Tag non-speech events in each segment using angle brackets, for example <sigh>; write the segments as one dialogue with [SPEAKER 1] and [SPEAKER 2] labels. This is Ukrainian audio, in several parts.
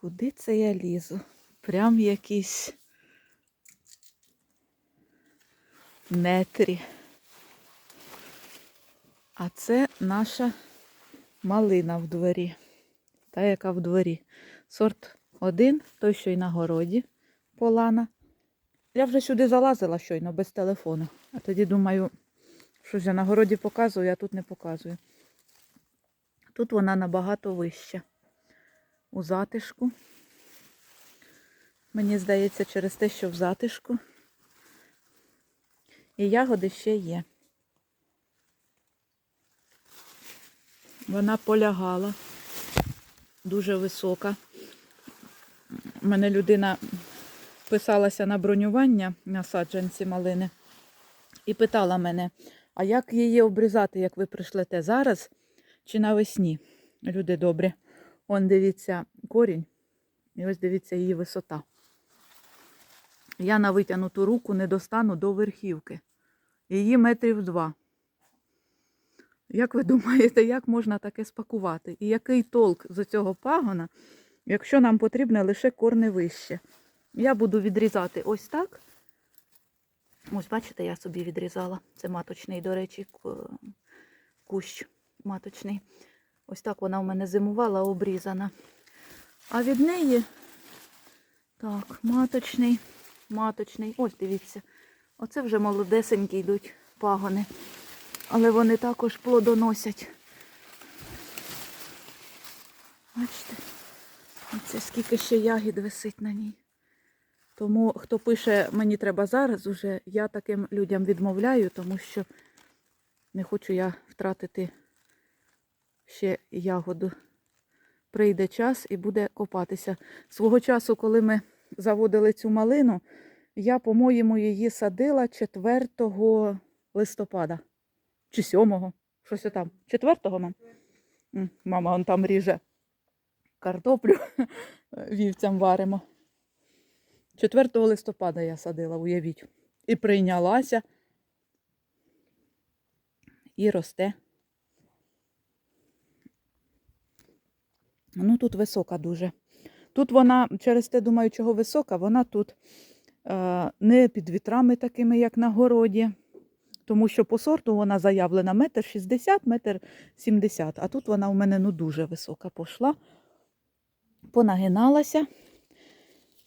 [SPEAKER 1] Куди це я лізу? Прям якісь нетрі. А це наша малина в дворі. Та, яка в дворі. Сорт один, той, що й на городі полана. Я вже сюди залазила щойно без телефону. А тоді думаю, що я на городі показую, а тут не показую. Тут вона набагато вища. У затишку. Мені здається, через те, що в затишку. І ягоди ще є. Вона полягала. Дуже висока. У мене людина писалася на бронювання на саджанці малини і питала мене, а як її обрізати, як ви прийшлете зараз чи навесні? Люди добрі. Он дивіться корінь, і ось дивіться її висота. Я на витягнуту руку не достану до верхівки. Її метрів два. Як ви думаєте, як можна таке спакувати? І який толк з цього пагона, якщо нам потрібне лише корне вище? Я буду відрізати ось так. Ось, бачите, я собі відрізала. Це маточний, до речі, кущ маточний. Ось так вона в мене зимувала, обрізана. А від неї, так, маточний, маточний. Ось дивіться. Оце вже молодесенькі йдуть пагони. Але вони також плодоносять. Бачите, оце скільки ще ягід висить на ній. Тому хто пише, мені треба зараз уже, я таким людям відмовляю, тому що не хочу я втратити ще ягоду. Прийде час і буде копатися. Свого часу, коли ми заводили цю малину, я, по-моєму, її садила 4 листопада. Чи 7-го. Щось там. 4-го, мам? Мама он там ріже картоплю, <laughs> вівцям варимо. 4 листопада я садила, уявіть. І прийнялася. І росте. Ну, тут висока дуже. Тут вона, через те, думаю, чого висока, вона тут е, не під вітрами такими, як на городі. Тому що по сорту вона заявлена метр шістдесят, метр сімдесят. А тут вона у мене ну, дуже висока пішла. Понагиналася.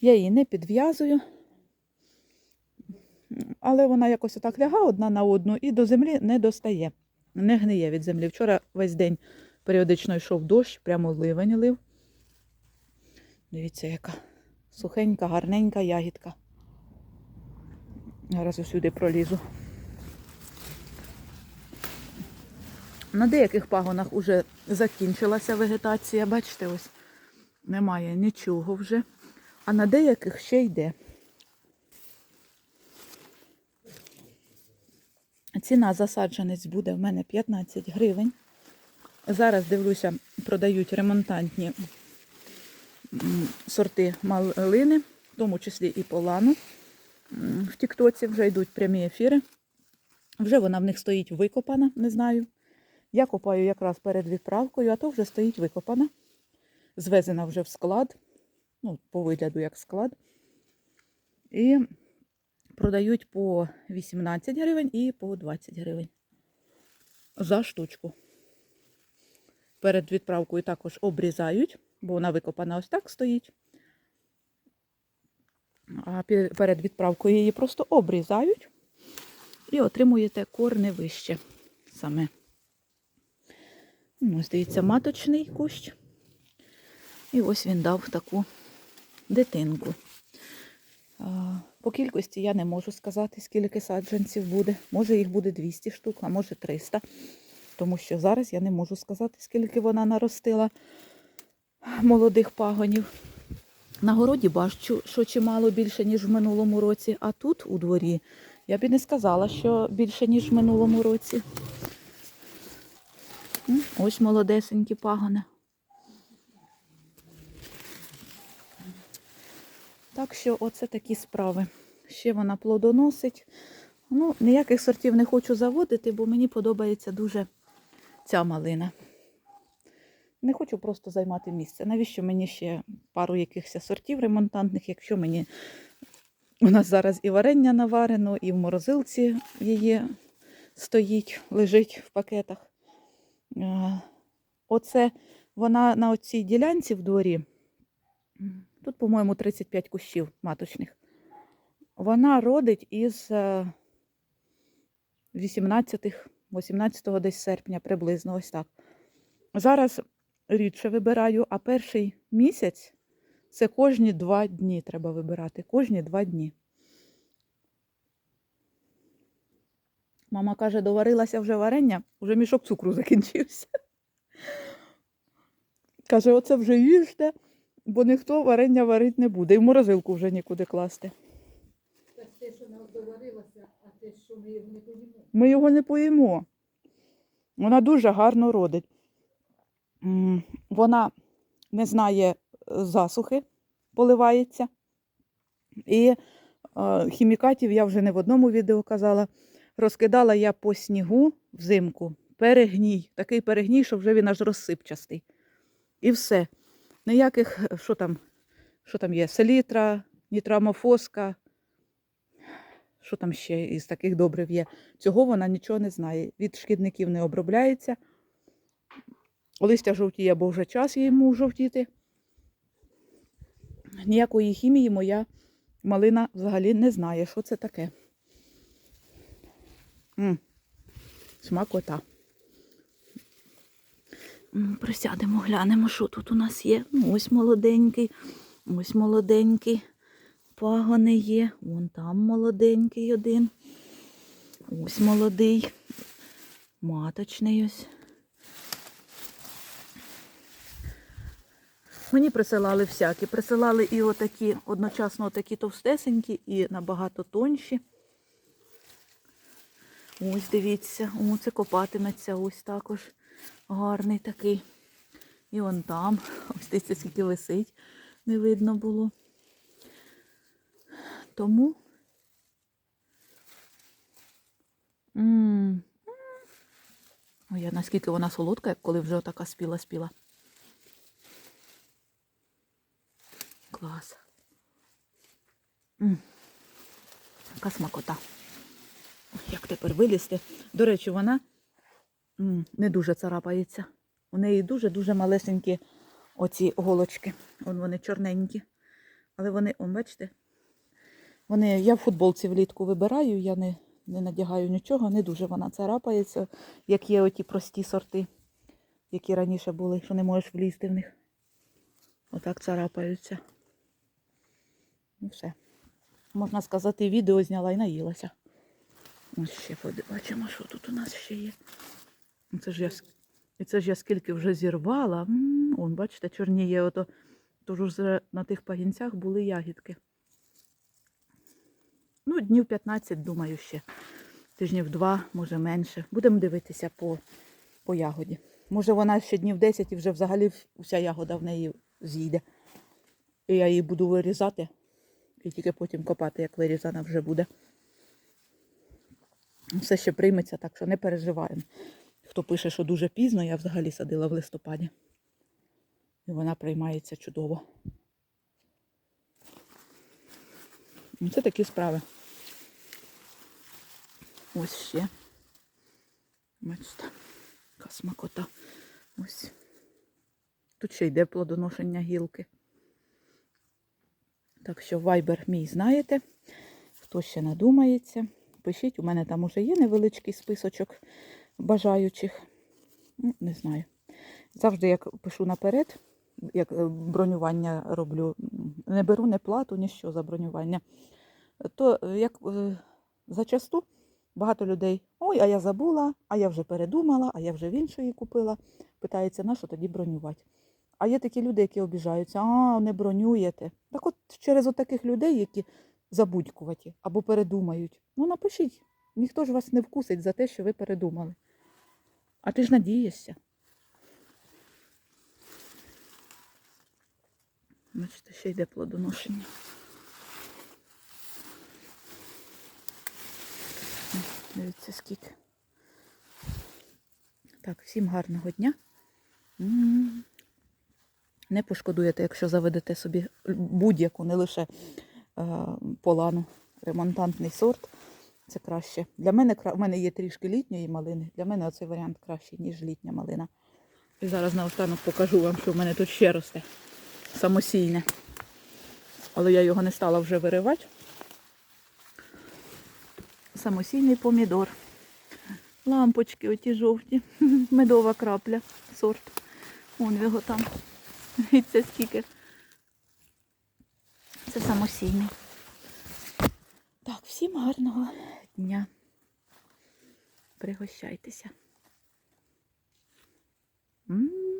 [SPEAKER 1] Я її не підв'язую. Але вона якось отак ляга одна на одну і до землі не достає. Не гниє від землі. Вчора весь день періодично йшов дощ, прямо ливень лив. Дивіться, яка сухенька, гарненька ягідка. Зараз усюди пролізу. На деяких пагонах вже закінчилася вегетація, бачите, ось немає нічого вже. А на деяких ще йде. Ціна за саджанець буде в мене 15 гривень. Зараз дивлюся, продають ремонтантні сорти малини, в тому числі і полану. В Тіктоці вже йдуть прямі ефіри. Вже вона в них стоїть викопана, не знаю. Я копаю якраз перед відправкою, а то вже стоїть викопана. Звезена вже в склад. Ну, по вигляду як склад. І продають по 18 гривень і по 20 гривень. За штучку. Перед відправкою також обрізають, бо вона викопана ось так стоїть. А перед відправкою її просто обрізають і отримуєте корне вище саме. Ось дивіться, маточний кущ. І ось він дав таку дитинку. По кількості я не можу сказати, скільки саджанців буде. Може їх буде 200 штук, а може 300. Тому що зараз я не можу сказати, скільки вона наростила молодих пагонів. На городі бачу, що чимало більше, ніж в минулому році, а тут у дворі я б і не сказала, що більше, ніж в минулому році. Ось молодесенькі пагони. Так що оце такі справи. Ще вона плодоносить. Ну, ніяких сортів не хочу заводити, бо мені подобається дуже ця малина. Не хочу просто займати місце. Навіщо мені ще пару якихось сортів ремонтантних, якщо мені у нас зараз і варення наварено, і в морозилці її стоїть, лежить в пакетах. Е, Оце вона на оцій ділянці в дворі. Тут, по-моєму, 35 кущів маточних. Вона родить із 18 18 десь серпня, приблизно ось так. Зараз рідше вибираю, а перший місяць це кожні два дні треба вибирати. Кожні два дні. Мама каже, доварилася вже варення, вже мішок цукру закінчився. Каже, оце вже їжте, бо ніхто варення варити не буде. І в морозилку вже нікуди класти.
[SPEAKER 2] Так те, що нам доварилося, а те, що ми не поїмо.
[SPEAKER 1] Ми його не поїмо. Вона дуже гарно родить. Вона не знає е, засухи, поливається. І е, хімікатів я вже не в одному відео казала. Розкидала я по снігу взимку перегній. Такий перегній, що вже він аж розсипчастий. І все. Ніяких, е, що там, що там є? Селітра, нітрамофоска. Що там ще із таких добрив є? Цього вона нічого не знає. Від шкідників не обробляється. Листя жовтіє, бо вже час йому жовтіти. Ніякої хімії моя малина взагалі не знає, що це таке. М, Смакота. Присядемо, глянемо, що тут у нас є. Ось молоденький, ось молоденький. Пагони є. Вон там молоденький один. Ось молодий. Маточний ось. Мені присилали всякі. Присилали і отакі, одночасно отакі товстесенькі, і набагато тонші. Ось дивіться, о, це копатиметься ось також гарний такий. І он там, ось дивіться, скільки висить, не видно було. Тому. м Ой, я наскільки вона солодка, як коли вже отака спіла-спіла. Клас. м Яка смакота. Як тепер вилізти. До речі, вона м, не дуже царапається. У неї дуже-дуже малесенькі оці голочки. Вон вони чорненькі. Але вони, он, бачите, вони, я в футболці влітку вибираю, я не, не надягаю нічого, не дуже вона царапається, як є оті прості сорти, які раніше були, що не можеш влізти в них. Отак царапаються. Ну все. Можна сказати, відео зняла і наїлася. Ось ще побачимо, що тут у нас ще є. Ну, Це ж я, і це ж я скільки вже зірвала. М, Он, бачите, чорніє ото. Тож на тих пагінцях були ягідки. Ну, днів 15, думаю, ще. Тижнів два, може менше. Будемо дивитися по, по ягоді. Може, вона ще днів 10 і вже взагалі вся ягода в неї зійде. І я її буду вирізати. І тільки потім копати, як вирізана вже буде. Все ще прийметься, так що не переживаємо. Хто пише, що дуже пізно, я взагалі садила в листопаді. І вона приймається чудово. Ну, Це такі справи. Ось ще. Бачите, яка смакота. Ось. Тут ще йде плодоношення гілки. Так що вайбер мій знаєте. Хто ще надумається, пишіть, у мене там уже є невеличкий списочок бажаючих. Ну, не знаю. Завжди як пишу наперед, як е, бронювання роблю, не беру не плату, ні що за бронювання. То е, як е, зачасту багато людей, ой, а я забула, а я вже передумала, а я вже в іншої купила. Питається, на що тоді бронювати. А є такі люди, які обіжаються, а не бронюєте. Так от через таких людей, які забудькуваті або передумають, ну напишіть, ніхто ж вас не вкусить за те, що ви передумали. А ти ж надієшся. Бачите, ще йде плодоношення. Дивіться, скільки. Так, всім гарного дня. Не пошкодуєте, якщо заведете собі будь-яку, не лише е, полану, ремонтантний сорт. Це краще. Для мене в мене є трішки літньої малини. Для мене оцей варіант кращий, ніж літня малина. І зараз наостанок покажу вам, що в мене тут ще росте. Самосійне. Але я його не стала вже виривати. Самосійний помідор. Лампочки оті жовті. <laughs> Медова крапля. Сорт. Вон його там. Дивіться скільки. Це самосійний. Так, всім гарного дня. Пригощайтеся. м